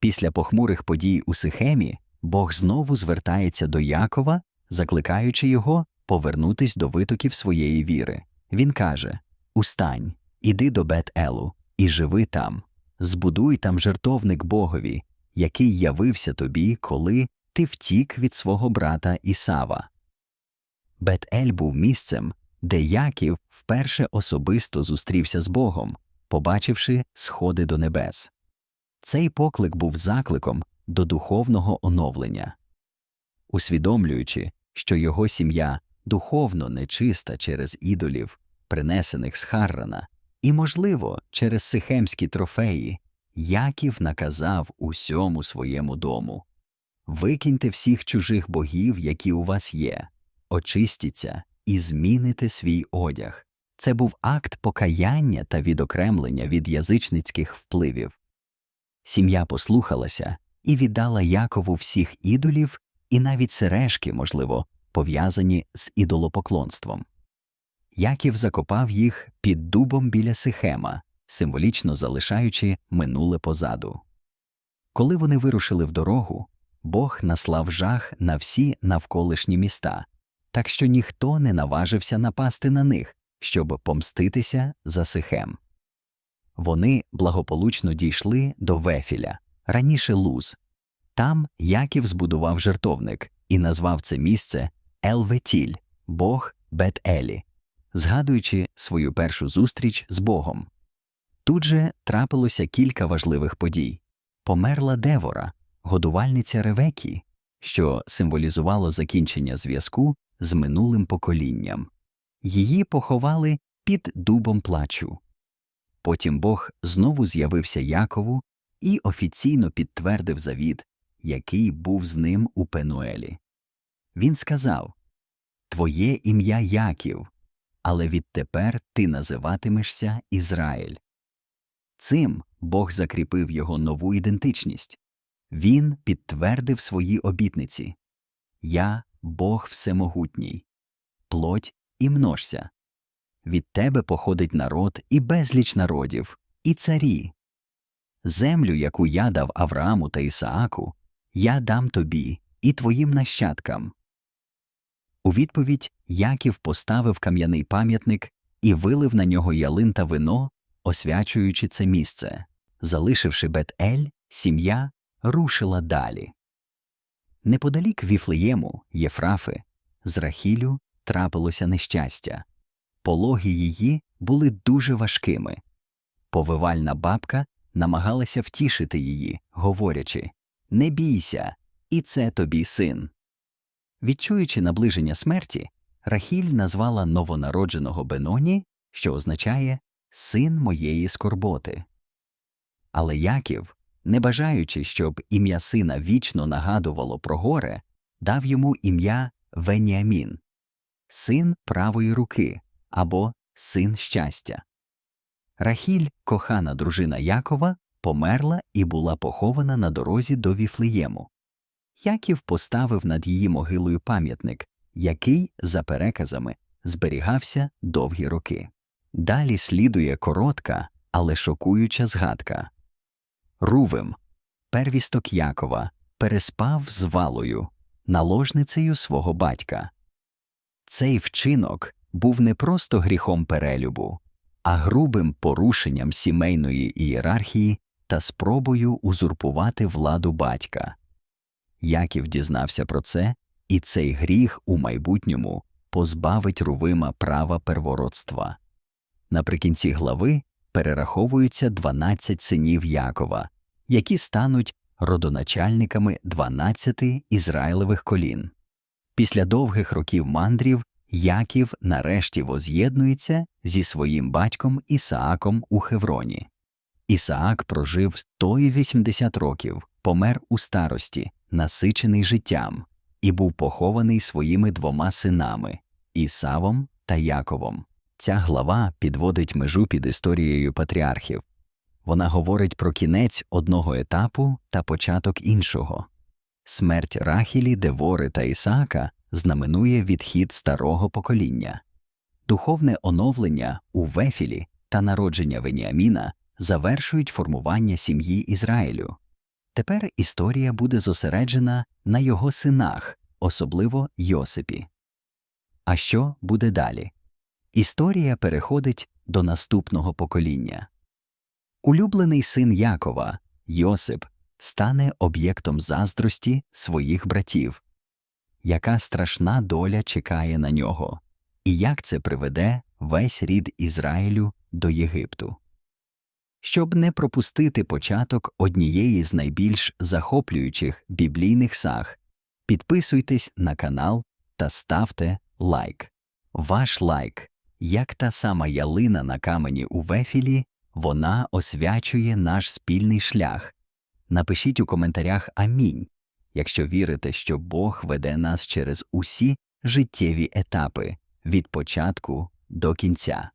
Після похмурих подій у Сихемі Бог знову звертається до Якова, закликаючи його повернутись до витоків своєї віри. Він каже Устань, іди до Бет-Елу і живи там, збудуй там жертовник Богові, який явився тобі, коли ти втік від свого брата Ісава. Бет-Ель був місцем, де Яків вперше особисто зустрівся з Богом, побачивши сходи до небес. Цей поклик був закликом до духовного оновлення. Усвідомлюючи, що його сім'я духовно нечиста через ідолів, принесених з Харрана, і, можливо, через сихемські трофеї, Яків наказав усьому своєму дому Викиньте всіх чужих богів, які у вас є, очистіться і зміните свій одяг. Це був акт покаяння та відокремлення від язичницьких впливів. Сім'я послухалася і віддала Якову всіх ідолів і навіть сережки, можливо, пов'язані з ідолопоклонством. Яків закопав їх під дубом біля Сихема, символічно залишаючи минуле позаду. Коли вони вирушили в дорогу, Бог наслав жах на всі навколишні міста, так що ніхто не наважився напасти на них, щоб помститися за Сихем. Вони благополучно дійшли до Вефіля, раніше Луз. Там Яків збудував жертовник і назвав це місце Елветіль, Бог Бет-Елі, згадуючи свою першу зустріч з Богом. Тут же трапилося кілька важливих подій померла Девора, годувальниця Ревекі, що символізувало закінчення зв'язку з минулим поколінням. Її поховали під дубом плачу. Потім Бог знову з'явився Якову і офіційно підтвердив завіт, який був з ним у Пенуелі. Він сказав Твоє ім'я Яків, але відтепер ти називатимешся Ізраїль. Цим Бог закріпив його нову ідентичність. Він підтвердив свої обітниці Я Бог Всемогутній, плоть і множся. Від тебе походить народ і безліч народів, і царі. Землю, яку я дав Аврааму та Ісааку, я дам тобі і твоїм нащадкам. У відповідь Яків поставив кам'яний пам'ятник і вилив на нього ялин та вино, освячуючи це місце. Залишивши Бет-Ель, сім'я рушила далі. Неподалік Віфлеєму, Єфрафи, з Рахілю трапилося нещастя. Пологи її були дуже важкими. Повивальна бабка намагалася втішити її, говорячи Не бійся, і це тобі син. Відчуючи наближення смерті, Рахіль назвала новонародженого Беноні, що означає син моєї скорботи. Але Яків, не бажаючи, щоб ім'я сина вічно нагадувало про горе, дав йому ім'я Веніамін, син правої руки або син щастя. Рахіль, кохана дружина Якова, померла і була похована на дорозі до Віфлеєму. Яків поставив над її могилою пам'ятник, який, за переказами, зберігався довгі роки. Далі слідує коротка, але шокуюча згадка. Рувим, первісток Якова, переспав з валою, наложницею свого батька. Цей вчинок був не просто гріхом перелюбу, а грубим порушенням сімейної ієрархії та спробою узурпувати владу батька. Яків дізнався про це, і цей гріх у майбутньому позбавить Рувима права первородства. Наприкінці глави перераховуються 12 синів Якова, які стануть родоначальниками 12 Ізраїлевих колін. Після довгих років мандрів Яків нарешті воз'єднується зі своїм батьком Ісааком у Хевроні. Ісаак прожив 180 років, помер у старості, насичений життям, і був похований своїми двома синами Ісавом та Яковом. Ця глава підводить межу під історією патріархів. Вона говорить про кінець одного етапу та початок іншого. Смерть Рахілі, Девори та Ісаака знаменує відхід старого покоління. Духовне оновлення у Вефілі та народження Веніаміна завершують формування сім'ї Ізраїлю. Тепер історія буде зосереджена на його синах, особливо Йосипі. А що буде далі? Історія переходить до наступного покоління. Улюблений син Якова, Йосип, стане об'єктом заздрості своїх братів. Яка страшна доля чекає на нього, і як це приведе весь рід Ізраїлю до Єгипту? Щоб не пропустити початок однієї з найбільш захоплюючих біблійних саг, підписуйтесь на канал та ставте лайк. Ваш лайк, як та сама ялина на камені у Вефілі, вона освячує наш спільний шлях. Напишіть у коментарях Амінь, якщо вірите, що Бог веде нас через усі життєві етапи від початку до кінця.